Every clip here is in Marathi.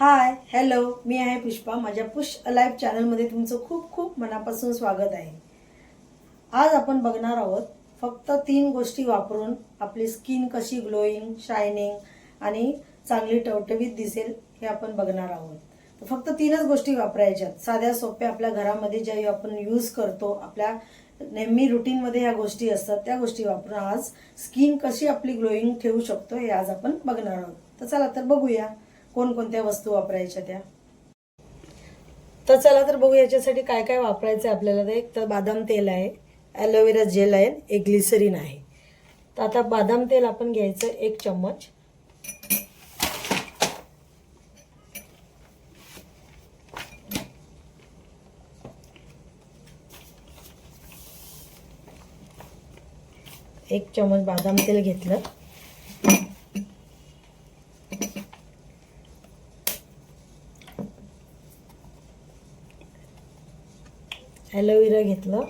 हाय हॅलो मी आहे पुष्पा. माझ्या पुश अलाईव्ह चॅनलमध्ये तुमचं खूप खूप मनापासून स्वागत आहे. आज आपण बघणार आहोत फक्त तीन गोष्टी वापरून आपली स्किन कशी ग्लोईंग शायनिंग आणि चांगली टवटवीत दिसेल हे आपण बघणार आहोत. तर फक्त तीनच गोष्टी वापरायच्यात. साध्या सोप्या आपल्या घरामध्ये ज्या आपण यूज करतो आपल्या नेहमी रुटीनमध्ये ह्या गोष्टी असतात त्या गोष्टी वापरून आज स्किन कशी आपली ग्लोईंग ठेवू शकतो हे आज आपण बघणार आहोत. तर चला तर बघूया. कोणकोणत्या वस्तू वापरायच्या त्या? तर चला तर बघू याच्यासाठी काय काय वापरायचं आहे आपल्याला तर एक तर बादाम तेल आहे. ॲलोवेरा जेल आहे. एक ग्लिसरीन आहे. तर आता बादाम तेल आपण घ्यायचं एक चम्मच. एक चम्मच बादाम तेल घेतलं. ॲलोवेरा घेतलं.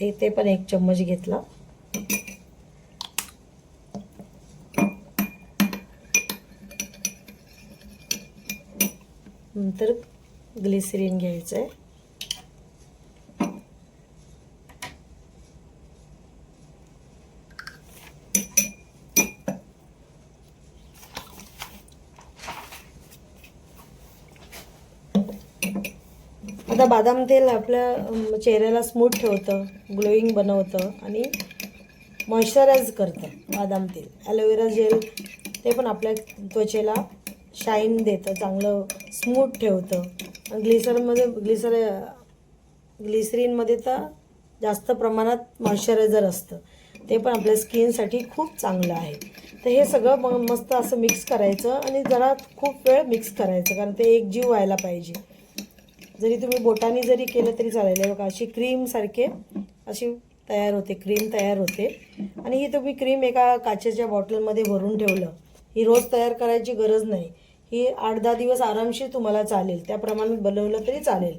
हे ते पण एक चम्मच घेतला. नंतर ग्लिसरीन घ्यायचं आहे आता बादाम तेल आपल्या चेहऱ्याला स्मूथ ठेवतं ग्लोईंग बनवतं आणि मॉइश्चरायज करतं बादाम तेल. ॲलोवेरा जेल ते पण आपल्या त्वचेला शाईन देतं चांगलं स्मूथ ठेवतं. ग्लिसरमध्ये ग्लिसर ग्लिसरीनमध्ये तर जास्त प्रमाणात मॉइश्चरायझर असतं. ते पण आपल्या स्किनसाठी खूप चांगलं आहे. तर हे सगळं मग मस्त असं मिक्स करायचं आणि जरा खूप वेळ मिक्स करायचं कारण ते एकजीव व्हायला पाहिजे. जरी तुम्ही बोटाने जरी केलं तरी चालेल. बघा अशी क्रीमसारखे अशी तयार होते क्रीम तयार होते. आणि ही तुम्ही क्रीम एका काचेच्या बॉटलमध्ये भरून ठेवलं. ही रोज तयार करायची गरज नाही. ही आठ दहा दिवस आरामशीर तुम्हाला चालेल. त्या प्रमाणात बनवलं तरी चालेल.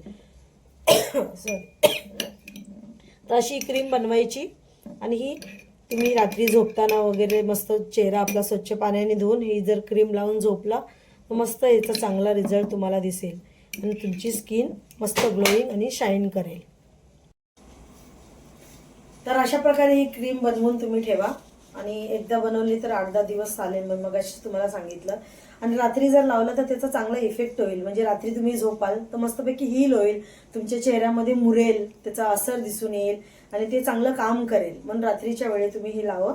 सॉरी तर अशी क्रीम बनवायची. आणि ही तुम्ही रात्री झोपताना वगैरे मस्त चेहरा आपला स्वच्छ पाण्याने धुवून ही जर क्रीम लावून झोपला तर मस्त याचा चांगला रिझल्ट तुम्हाला दिसेल. आणि तुमची स्किन मस्त ग्लोईंग आणि शाईन करेल. तर अशा प्रकारे ही क्रीम बनवून तुम्ही ठेवा. आणि एकदा बनवली तर आठ दहा दिवस चालेल. मग मग तुम्हाला सांगितलं. आणि रात्री जर लावलं तर त्याचा चांगला इफेक्ट होईल. म्हणजे रात्री तुम्ही झोपाल तर मस्तपैकी हील होईल. तुमच्या चेहऱ्यामध्ये मुरेल. त्याचा असर दिसून येईल. आणि ते चांगलं काम करेल. म्हणून रात्रीच्या वेळी तुम्ही ही लावा.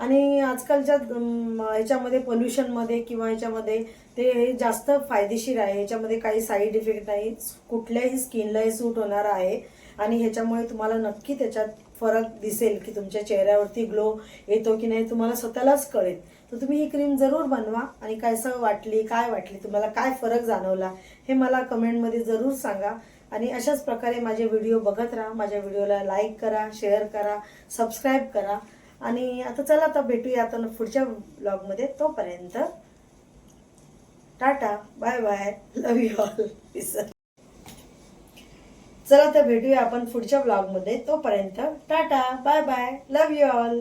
आणि आजकालच्या ह्याच्यामध्ये पोल्युशनमध्ये किंवा ह्याच्यामध्ये ते जास्त फायदेशीर आहे. ह्याच्यामध्ये काही साईड इफेक्ट नाही. कुठल्याही स्किनलाही सूट होणार आहे. आणि ह्याच्यामुळे तुम्हाला नक्की त्याच्यात फरक दिसेल की तुमच्या चेहऱ्यावरती ग्लो येतो की नाही तुम्हाला स्वतःलाच कळेल. तर तुम्ही ही क्रीम जरूर बनवा आणि कसं वाटली काय वाटली तुम्हाला काय फरक जाणवला हे मला कमेंटमध्ये जरूर सांगा. आणि अशाच प्रकारे माझे व्हिडिओ बघत राहा माझ्या व्हिडिओला लाईक करा शेअर करा सबस्क्राईब करा. आणि आता चला आता भेटूया आता पुढच्या ब्लॉगमध्ये तोपर्यंत tata bye bye love you all चला तर भेटूया आपण पुढच्या ब्लॉगमध्ये तोपर्यंत tata bye bye love you all